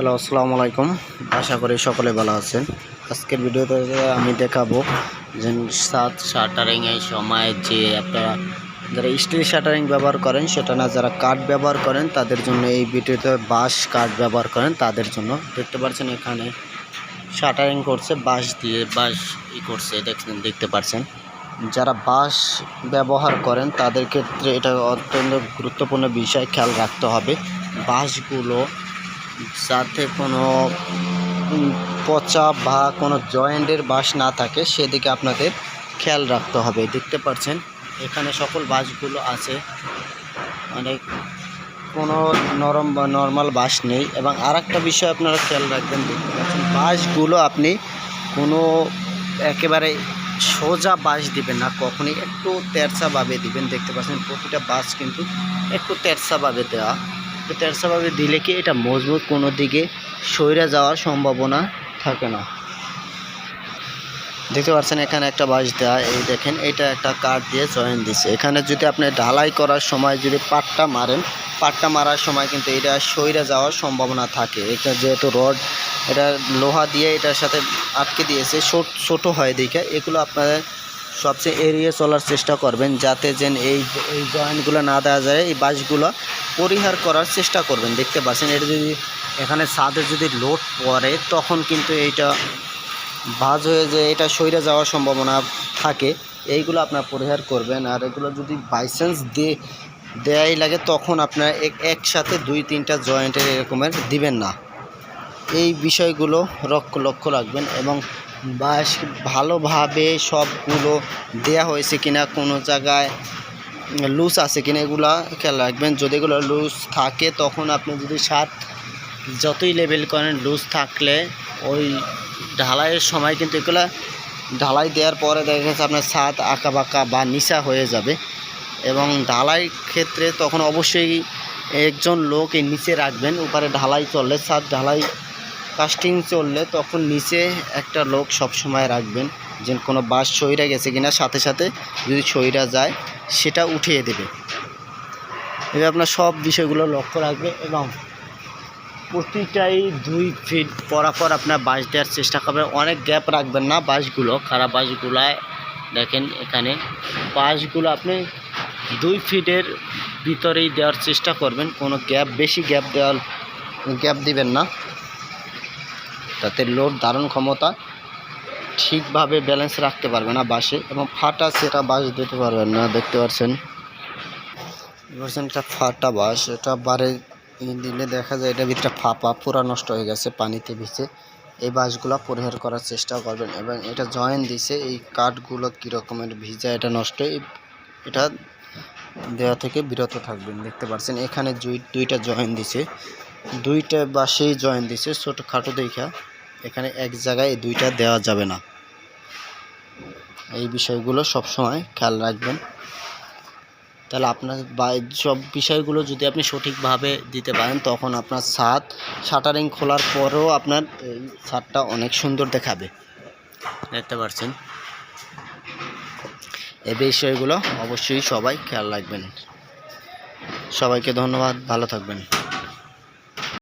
Hello, আসসালামু আলাইকুম। আশা করি সকলে ভালো আছেন। আজকের ভিডিওতে আমি দেখাবো যে সাত শাটারিং এর সময় যে আপনারা যারা স্টিল শাটারিং ব্যবহার করেন, সেটা না, যারা কাঠ ব্যবহার করেন, তাদের জন্য এই ভিডিওতে বাঁশ কাঠ ব্যবহার করেন, তাদের জন্য। দেখতে পাচ্ছেন এখানে শাটারিং করছে, বাঁশ দিয়ে বাঁশ ই করছে, দেখছেন, দেখতে পাচ্ছেন। যারা বাঁশ ব্যবহার করেন, তাদের ক্ষেত্রে এটা অত্যন্ত গুরুত্বপূর্ণ বিষয়, খেয়াল রাখতে হবে। বাঁশগুলো যাতে কোনো পচা বা কোনো জয়েন্টের বাঁশ না থাকে, সেদিকে আপনাদের খেয়াল রাখতে হবে। দেখতে পাচ্ছেন, এখানে সকল বাঁশগুলো আছে। মানে কোনো নরম বা নর্মাল বাঁশ নেই। এবং আর একটা বিষয় আপনারা খেয়াল রাখবেন, দেখতে পাচ্ছেন বাঁশগুলো আপনি কোনো একেবারে সোজা বাঁশ দিবেন না, কখনই একটু তেরসাভাবে দিবেন। দেখতে পাচ্ছেন, প্রতিটা বাঁশ কিন্তু একটু তেরসাভাবে দেওয়া তেরসাভাবে দিলে কি এটা মজবুত? কোনো দিকে সইরা যাওয়ার সম্ভাবনা থাকে না। দেখতে পাচ্ছেন এখানে একটা বাঁশ দেওয়া এই দেখেন, এটা একটা কাঠ দিয়ে জয়েন দিছে। এখানে যদি আপনি ঢালাই করার সময় যদি পাটটা মারেন, পাটটা মারার সময় কিন্তু এটা সইরা যাওয়ার সম্ভাবনা থাকে। এটা যেহেতু রড, এটা লোহা দিয়ে এটার সাথে আটকে দিয়েছে, ছোট, ছোটো হয় দেখে। এগুলো আপনারা সবচেয়ে এড়িয়ে চলার চেষ্টা করবেন যাতে যেন এই এই জয়েন্টগুলো না দেওয়া যায়, এই বাঁশগুলো পরিহার করার চেষ্টা করবেন। দেখতে পাচ্ছেন, এটা যদি এখানে ছাদে যদি লোড পড়ে, তখন কিন্তু এইটা ভাজ হয়ে যে এটা সইরে যাওয়ার সম্ভাবনা থাকে। এইগুলো আপনার পরিহার করবেন। আর এগুলো যদি বাইচান্স দিয়ে দেয়াই লাগে, তখন আপনার এক- একসাথে দুই, তিনটা জয়েন্টের এরকমের দিবেন না। এই বিষয়গুলো লক্ষ্য লক্ষ্য রাখবেন এবং বাস, ভালোভাবে সবগুলো দেয়া হয়েছে কিনা, কোনো জায়গায় লুজ আছে কিনা, এগুলা খেয়াল রাখবেন। যদি এগুলো লুজ থাকে, তখন আপনি যদি সাত যতই লেভেল করেন, লুজ থাকলে ওই ঢালাইয়ের সময় কিন্তু এগুলো ঢালাই দেওয়ার পরে দেখা গেছে আপনার ছাদ আঁকা বাঁকা বা নিচা হয়ে যাবে। এবং ঢালাই ক্ষেত্রে তখন অবশ্যই একজন লোক এই নিচে রাখবেন উপরে ঢালাই চললে ছাদ ঢালাই কাস্টিং চললে তখন নিচে একটা লোক সব সময় রাখবেন যে কোনো বাস সইরা গেছে কিনা, সাথে সাথে যদি সইরা যায় সেটা উঠিয়ে দেবে। এবার আপনার সব বিষয়গুলো লক্ষ্য রাখবে এবং প্রতিটাই দুই ফিট পরাপর আপনার বাঁশ দেওয়ার চেষ্টা করবেন অনেক গ্যাপ রাখবেন না বাঁশগুলো খারাপ বাঁশগুলায় দেখেন এখানে বাঁশগুলো আপনি দুই ফিটের ভিতরেই দেওয়ার চেষ্টা করবেন, কোনো গ্যাপ বেশি গ্যাপ দেওয়ার গ্যাপ দিবেন না। তাতে লোড ধারণ ক্ষমতা ঠিকভাবে ব্যালেন্স রাখতে পারবে না বাসে এবং ফাটা সেটা বাস দিতে পারবেন না, দেখতে পাচ্ছেন। একটা ফাটা বাস, এটা বারে দিলে দেখা যায় এটা ভিতরে ফাঁপা পুরা নষ্ট হয়ে গেছে, পানিতে ভিজে। এই বাসগুলো পরিহার করার চেষ্টা করবেন এবং এটা জয়েন দিছে, এই কাঠগুলো কীরকমের ভিজা এটা নষ্ট এটা দেওয়া থেকে বিরত থাকবেন, দেখতে পাচ্ছেন। এখানে দুই, দুইটা জয়েন দিছে। দুইটা বাসেই জয়েন দিছে ছোটো খাটো দেখা। এখানে এক জায়গায় দুইটা দেওয়া যাবে না। এই বিষয়গুলো সব সময় খেয়াল রাখবেন। তাহলে আপনার সব বিষয়গুলো যদি আপনি সঠিকভাবে দিতে পারেন, তখন আপনার ছাদ, শাটারিং খোলার পরেও আপনার এই ছাদটা অনেক সুন্দর দেখাবে। দেখতে পাচ্ছেন এই বিষয়গুলো অবশ্যই সবাই খেয়াল রাখবেন। সবাইকে ধন্যবাদ, ভালো থাকবেন।